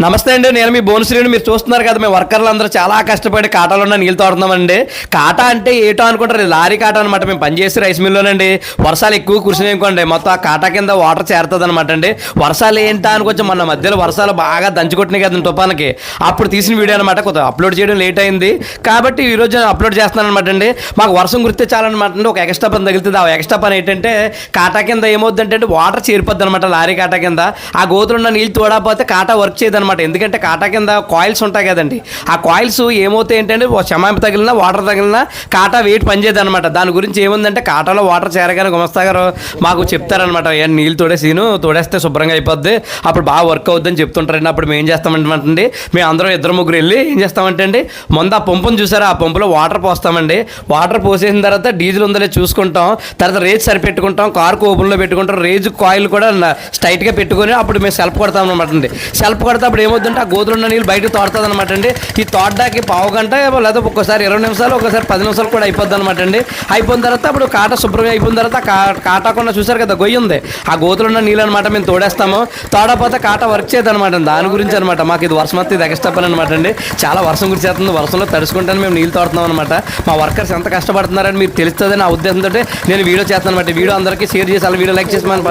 నమస్తే అండి నేను మీ భువనశ్రీని మీరు చూస్తున్నారు కదా మేము వర్కర్లు అందరూ చాలా కష్టపడి కాటాలో ఉన్న నీళ్ళు తోడుతున్నామండి. కాటా అంటే ఏటో అనుకుంటారు లారీ కాటా అనమాట మేము పనిచేసి రైస్ మిల్లోనండి. వర్షాలు ఎక్కువ కురిసినాయనుకోండి మొత్తం ఆ కాటా కింద వాటర్ చేరుతుంది అనమాట అండి. వర్షాలు ఏంటా అని కొంచెం మన మధ్యలో వర్షాలు బాగా దంచుకొట్టినాయి కదండి తుఫానికి. అప్పుడు తీసిన వీడియో అనమాట కొంచెం అప్లోడ్ చేయడం లేట్ అయింది. కాబట్టి ఈ రోజు నేను అప్లోడ్ చేస్తున్నాను అనమాట అండి. మాకు వర్షం గుర్తే చాలన్నమాట అండి. ఒక ఎక్స్ట్రా పని తగులుతుంది ఆ ఎక్స్ట్రా పని ఏంటంటే కాటా కింద ఏమవుతుందంటే వాటర్ చేరిపోద్ది అనమాట లారీ కాటా కింద. ఆ గోతులు ఉన్న నీళ్ళు తోడకపోతే కాటా వర్క్ చేయదు అనమాట ఎందుకంటే కాటా కింద కాయిల్స్ ఉంటాయి కదండి. ఆ కాయిల్స్ ఏమవుతాయి ఏంటంటే క్షమాప తగిలినా వాటర్ తగిలినా కాటా వెయిట్ పనిచేయదు అనమాట దాని గురించి ఏముందంటే కాటాలో వాటర్ చేరగానే గుమస్తా గారు మాకు చెప్తారనమాట ఏ నీళ్ళు తోడేసిను తోడేస్తే శుభ్రంగా అయిపోద్ది. అప్పుడు బాగా వర్క్ అవుద్దని చెప్తుంటారండి అప్పుడు మేము ఏం చేస్తామంటే మేము అందరం ఇద్దరు ముగ్గురు వెళ్ళి ఏం చేస్తామంటే అండి ముందు ఆ పంపును చూసారా? ఆ పంపులో వాటర్ పోస్తామండి. వాటర్ పోసేసిన తర్వాత డీజిల్ ఉందో చూసుకుంటాం. తర్వాత రేజ్ సరిపెట్టుకుంటాం. కార్కు ఓపెన్లో పెట్టుకుంటాం. రేజ్ కాయిల్ కూడా స్ట్రైట్గా పెట్టుకొని అప్పుడు మేము సెల్ఫ్ కొడతాం అనమాట అండి. సెల్ఫ్ కొడితే అప్పుడు ఏమవుతుందంటే ఆ గోతులు ఉన్న నీళ్ళు బయటకు తోడుతుంది అనమాట అండి. ఈ తోడడానికి పావు గంట లేదా ఒక్కోసారి ఇరవై నిమిషాలు ఒకసారి పది నిమిషాలు కూడా అయిపోద్ది అనమాట అండి. అయిపోయిన తర్వాత అప్పుడు కాట శుభ్రంగా అయిపోయిన తర్వాత కా కొండ చూసారు కదా గొయ్యి ఉంది. ఆ గోతులు ఉన్న నీళ్ళు అనమాట మేము తోడేస్తాము. తోడపోతే కాట వర్క్ చేయదు అనమాట దాని గురించి అనమాట మాకు ఇది వర్షం వస్తే ఇది ఎక్స్ట్రా పని అనమాట అండి. చాలా వర్షం గురించి చేస్తుంది. వర్షంలో తడుచుకుంటాను మేము నీళ్ళు తోడుతున్నాం అనమాట మా వర్కర్స్ ఎంత కష్టపడుతున్నారని మీకు తెలుస్తుందని నా ఉద్దేశంతో నేను వీడియో చేస్తాను అనమాట వీడియో అందరికీ షేర్ చేసి అలా వీడియో లైక్ చేసి మన